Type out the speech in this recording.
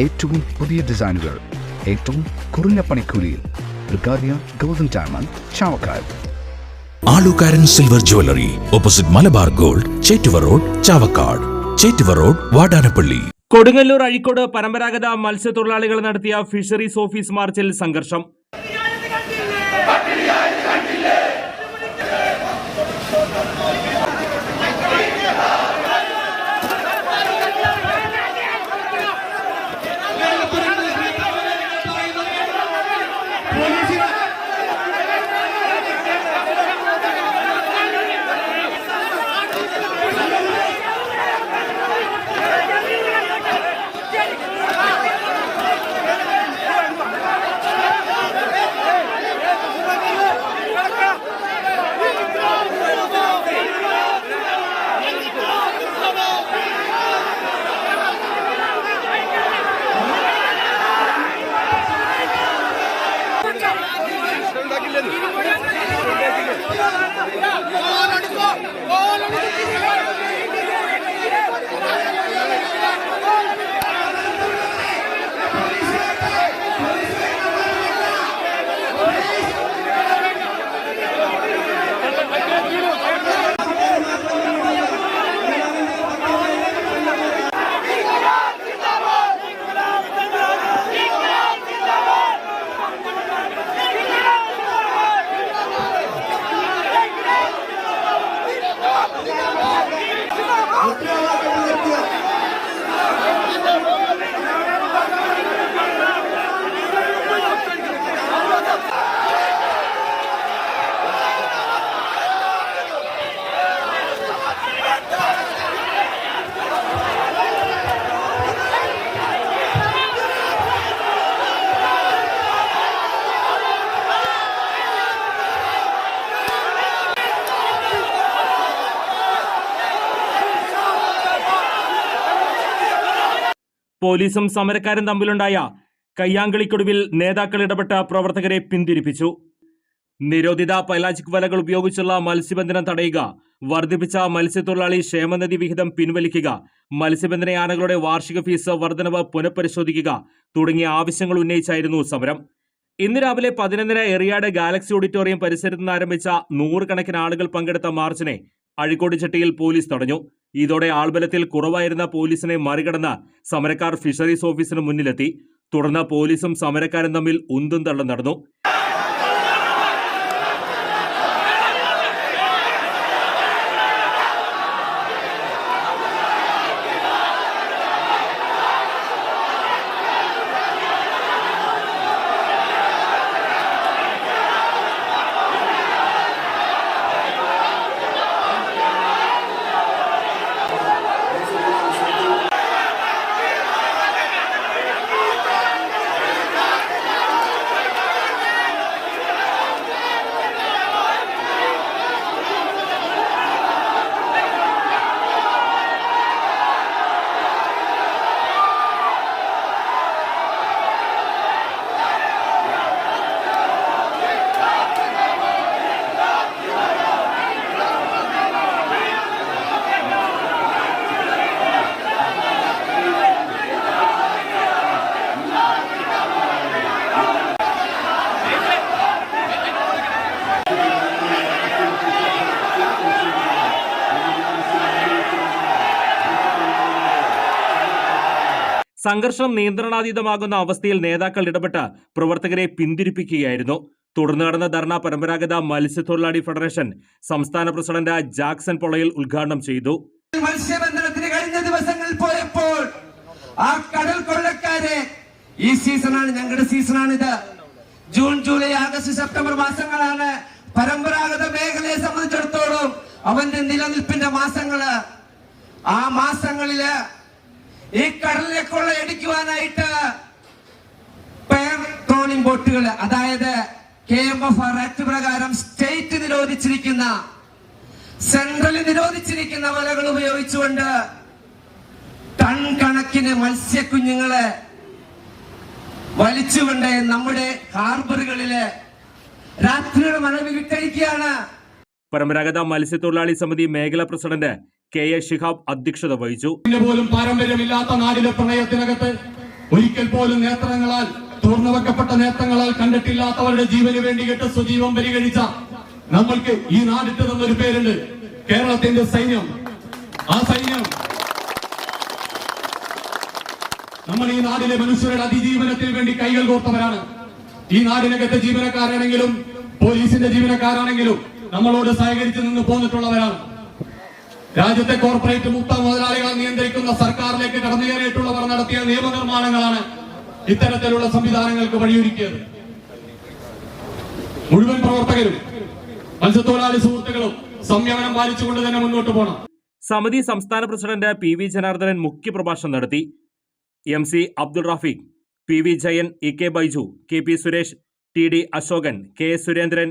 ഏറ്റവും പുതിയ ഡിസൈനുകൾ ഏറ്റവും കുറഞ്ഞ പണിക്കൂലിയിൽ ബ്രിഗാദിയ golden diamond Chavakkad. Alukkaran silver jewellery opposite Malabar gold Chettuva road Chavakkad. Chettuva road Vadanappally. Kodungallur Azhikode പരമ്പരാഗത മത്സ്യത്തൊഴിലാളികൾ നടത്തിയ ഫിഷറീസ് ഓഫീസ് മാർച്ചിൽ സംഘർഷം. oh no പോലീസും സമരക്കാരും തമ്മിലുണ്ടായ കയ്യാങ്കളിക്കൊടുവിൽ നേതാക്കൾ ഇടപെട്ട പ്രവർത്തകരെ പിന്തിരിപ്പിച്ചു. നിരോധിത പൈലാജിക് വലകൾ ഉപയോഗിച്ചുള്ള മത്സ്യബന്ധനം തടയുക വർദ്ധിപ്പിച്ച മത്സ്യത്തൊഴിലാളി ക്ഷേമനിധി വിഹിതം പിൻവലിക്കുക മത്സ്യബന്ധന യാനകളുടെ വാർഷിക ഫീസ് വർധനവ് പുനഃപരിശോധിക്കുക തുടങ്ങിയ ആവശ്യങ്ങൾ ഉന്നയിച്ചായിരുന്നു സമരം. ഇന്ന് രാവിലെ പതിനൊന്നര എറിയാട് ഗാലക്സി ഓഡിറ്റോറിയം പരിസരത്ത് നിന്ന് ആരംഭിച്ച നൂറുകണക്കിന് ആളുകൾ പങ്കെടുത്ത മാർച്ചിനെ അഴിക്കോട് ചട്ടിയിൽ പോലീസ് തടഞ്ഞു. ഇതോടെ ആൾബലത്തിൽ കുറവായിരുന്ന പോലീസിനെ മറികടന്ന് സമരക്കാർ ഫിഷറീസ് ഓഫീസിന് മുന്നിലെത്തി. തുടർന്ന് പോലീസും സമരക്കാരും തമ്മിൽ ഉന്തും തള്ളും നടന്നു. സംഘർഷം നിയന്ത്രണാതീതമാകുന്ന അവസ്ഥയിൽ നേതാക്കൾ ഇടപെട്ട് പ്രവർത്തകരെ പിന്തിരിപ്പിക്കുകയായിരുന്നു. തുടർന്ന് നടന്ന ധർണ പരമ്പരാഗത മത്സ്യത്തൊഴിലാളി ഫെഡറേഷൻ സംസ്ഥാന പ്രസിഡന്റ് ജാക്സൺ പൊളയിൽ ഉദ്ഘാടനം ചെയ്തു. മത്സ്യബന്ധനത്തിന് കഴിഞ്ഞ ദിവസങ്ങളിൽ പോയപ്പോൾ ആ കടൽ കൊള്ളക്കാരെ ഈ സീസണാണ് ഞങ്ങളുടെ സീസണാണിത്. ജൂൺ ജൂലൈ ആഗസ്റ്റ് സെപ്റ്റംബർ മാസങ്ങളാണ് പരമ്പരാഗത മേഖലയെ സംബന്ധിച്ചിടത്തോളം അവന്റെ നിലനിൽപ്പിന്റെ മാസങ്ങൾ. ആ മാസങ്ങളിൽ ഈ കടലിലെ കൊള്ളയടിക്കുവാനായിട്ട് ട്രോളിംഗ് ബോട്ടുകൾ അതായത് K M F R act പ്രകാരം സ്റ്റേറ്റ് നിരോധിച്ചിരിക്കുന്ന സെൻട്രൽ നിരോധിച്ചിരിക്കുന്ന വലകൾ ഉപയോഗിച്ചുകൊണ്ട് ടൺ കണക്കിന് മത്സ്യക്കുഞ്ഞുങ്ങളെ വലിച്ചുകൊണ്ട് നമ്മുടെ ഹാർബറുകളിൽ രാത്രിയുടെ മഴ വിട്ടഴിക്കുകയാണ്. പരമ്പരാഗത മത്സ്യത്തൊഴിലാളി സമിതി മേഖലാ പ്രസിഡന്റ് കെ എ ശിഹാബ് അധ്യക്ഷത വഹിച്ചു. പോലും പാരമ്പര്യമില്ലാത്ത നാടിലെ പ്രണയത്തിനകത്ത് ഒരിക്കൽ പോലും നേത്രങ്ങളാൽ തുറന്നുവെക്കപ്പെട്ട നേത്രങ്ങളാൽ കണ്ടിട്ടില്ലാത്തവരുടെ ജീവന് വേണ്ടി കെട്ട് സ്വജീവം പരിഗണിച്ച നമ്മൾക്ക് ഈ നാടിട്ട് തന്നൊരു പേരുണ്ട്. കേരളത്തിന്റെ സൈന്യം. ആ സൈന്യം നമ്മൾ ഈ നാടിലെ മനുഷ്യരുടെ അതിജീവനത്തിന് വേണ്ടി കൈകൾ കോർത്തവരാണ്. ഈ നാടിനകത്തെ ജീവനക്കാരാണെങ്കിലും പോലീസിന്റെ ജീവനക്കാരാണെങ്കിലും നമ്മളോട് സഹകരിച്ചു നിന്ന് പോന്നിട്ടുള്ളവരാണ്. രാജ്യത്തെ കോർപ്പറേറ്റ് മുക്ത മുതലാളികളെ നിയന്ത്രിക്കുന്ന സർക്കാരിലേക്ക് കടന്നു കയറിയിട്ടുള്ളവർ നടത്തിയ നിയമനിർമ്മാണങ്ങളാണ് ഇത്തരത്തിലുള്ള സംവിധാനങ്ങൾക്ക് വഴിയൊരുക്കിയത്. മുഴുവൻ പ്രവർത്തകരും മത്സ്യത്തൊഴിലാളി സുഹൃത്തുക്കളും സംയമനം പാലിച്ചുകൊണ്ട് തന്നെ മുന്നോട്ട് പോകണം സമിതി സംസ്ഥാന പ്രസിഡന്റ് പി വി ജനാർദ്ദനൻ മുഖ്യപ്രഭാഷണം നടത്തി. M C Abdul Rafeeq P V Jayan E K Baiju K P Suresh T D Ashokan K Surendran